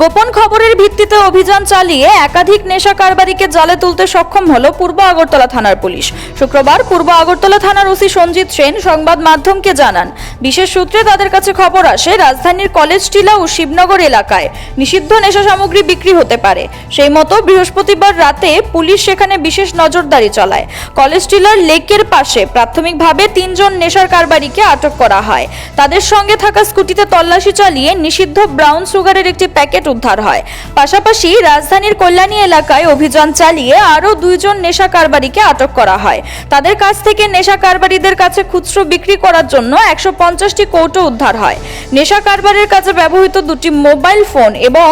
গোপন খবরের ভিত্তিতে অভিযান চালিয়ে একাধিক নেশা কারবারিকে জালে তুলতে সক্ষম হলো পূর্ব আগরতলা থানার পুলিশ। শুক্রবার পূর্ব আগরতলা থানার ওসি সঞ্জিত সেন সংবাদ মাধ্যমকে জানান। বিশেষ সূত্রে তাদের কাছে খবর আসে, রাজধানীর কলেজ টিলা ও শিবনগর এলাকায় নিষিদ্ধ নেশা সামগ্রী বিক্রি হতে পারে। সেই মতো বৃহস্পতিবার রাতে পুলিশ সেখানে বিশেষ নজরদারি চালায়। কলেজ টিলার লেকের পাশে প্রাথমিকভাবে তিনজন নেশার কারবারিকে আটক করা হয়। তাদের সঙ্গে থাকা স্কুটিতে তল্লাশি চালিয়ে নিষিদ্ধ ব্রাউন সুগারের একটি প্যাকেট উদ্ধার হয়। পাশাপাশি রাজধানীর কল্যাণী এলাকায় অভিযান চালিয়ে আরও দুইজন নেশা কারবারিকে আটক করা হয়। তাদের কাছ থেকে নেশা কারবারিদের কাছে খুচরো বিক্রি করার জন্য একশো পঞ্চাশটি কৌটো উদ্ধার হয়। নেশা কারবারের কাছে ব্যবহৃত দুটি মোবাইল ফোন এবং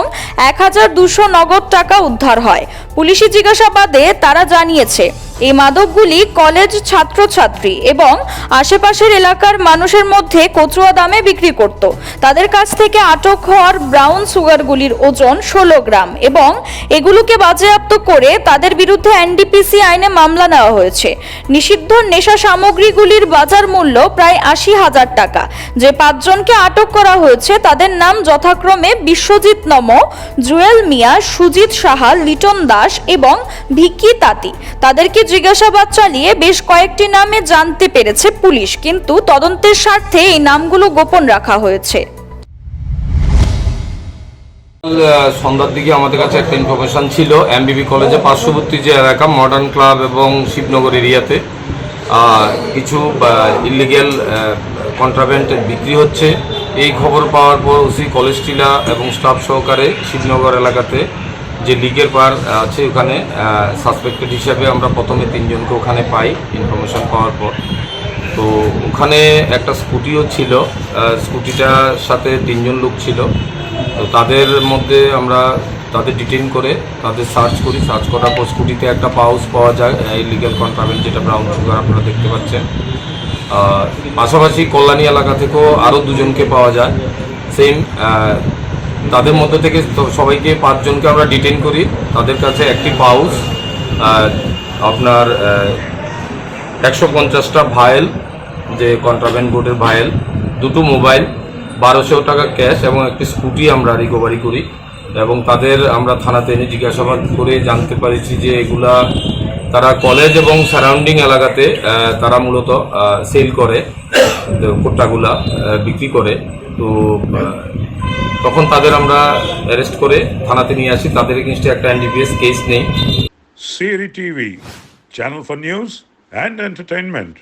এক হাজার দুশো নগদ টাকা উদ্ধার হয়। পুলিশি জিজ্ঞাসাবাদে তারা জানিয়েছে এই মাদকগুলি কলেজ ছাত্রছাত্রী এবং আশেপাশের এলাকার মানুষের মধ্যে কচুয়া দামে বিক্রি করত। তাদের কাছ থেকে আটক হওয়ার ব্রাউন সুগারগুলির ওজন ষোলো গ্রাম এবং এগুলোকে বাজেয়াপ্ত করে তাদের বিরুদ্ধে এনডিপিসি আইনে মামলা নেওয়া হয়েছে। নিষিদ্ধ নেশা সামগ্রীগুলির বাজার মূল্য প্রায় আশি হাজার টাকা। যে পাঁচজনকে আটক করা হয়েছে তাদের নাম যথাক্রমে বিশ্বজিৎ নম, জুয়েল মিয়া, সুজিত সাহা, লিটন দাস এবং ভিকি তাঁতি। তাদেরকে জিজ্ঞাসাবাদ চালিয়ে বেশ কয়েকটি নামে জানতে পেরেছে পুলিশ, কিন্তু তদন্তের স্বার্থে এই নামগুলো গোপন রাখা হয়েছে। সন্ধ্যার দিকে আমাদের কাছে একটা ইনফরমেশন ছিল এমবিবি কলেজে পার্শ্ববর্তী যে এলাকা মডার্ন ক্লাব এবং শিবনগর এরিয়াতে কিছু ইলিগেল কন্ট্রাভেন্ট বিক্রি হচ্ছে। এই খবর পাওয়ার পর ওসি কলেজ টিলা এবং স্টাফ সহকারে শিবনগর এলাকাতে যে লিগের পার আছে ওখানে সাসপেক্টেড হিসাবে আমরা প্রথমে তিনজনকে ওখানে পাই ইনফরমেশন পাওয়ার পর। তো ওখানে একটা স্কুটিও ছিল স্কুটিটার সাথে তিনজন লোক ছিল। তো তাদের মধ্যে আমরা তাদের ডিটেন করে, তাদের সার্চ করি। সার্চ করার পর স্কুটিতে একটা পাউচ পাওয়া যায় ইলিগাল কন্ট্রাভেন্ট যেটা ব্রাউন সুগার আপনারা দেখতে পাচ্ছেন। পাশাপাশি কল্যাণী এলাকা থেকেও আরও দুজনকে পাওয়া যায়। সেম তাদের মধ্যে থেকে সবাইকে পাঁচজনকে আমরা ডিটেইন করি। তাদের কাছে একটি পাউচ আপনার একশো পঞ্চাশটা ভায়েল যে কন্ট্রাভেন্ট বোর্ডের ভায়েল দুটো মোবাইল বারোশো টাকা ক্যাশ এবং একটি স্কুটি আমরা রিকভারি করি। এবং তাদের আমরা থানাতে এনে জিজ্ঞাসাবাদ করে জানতে পারিছি যে এগুলা তারা কলেজ এবং সারাউন্ডিং এলাকাতে তারা মূলত সেল করে কোট্টাগুলা বিক্রি করে। তো তখন তাদের আমরা অ্যারেস্ট করে থানাতে নিয়ে আসি তাদের এগেনস্টে একটা এনডিপিএস কেস নেই সিআরি TV channel for news and entertainment.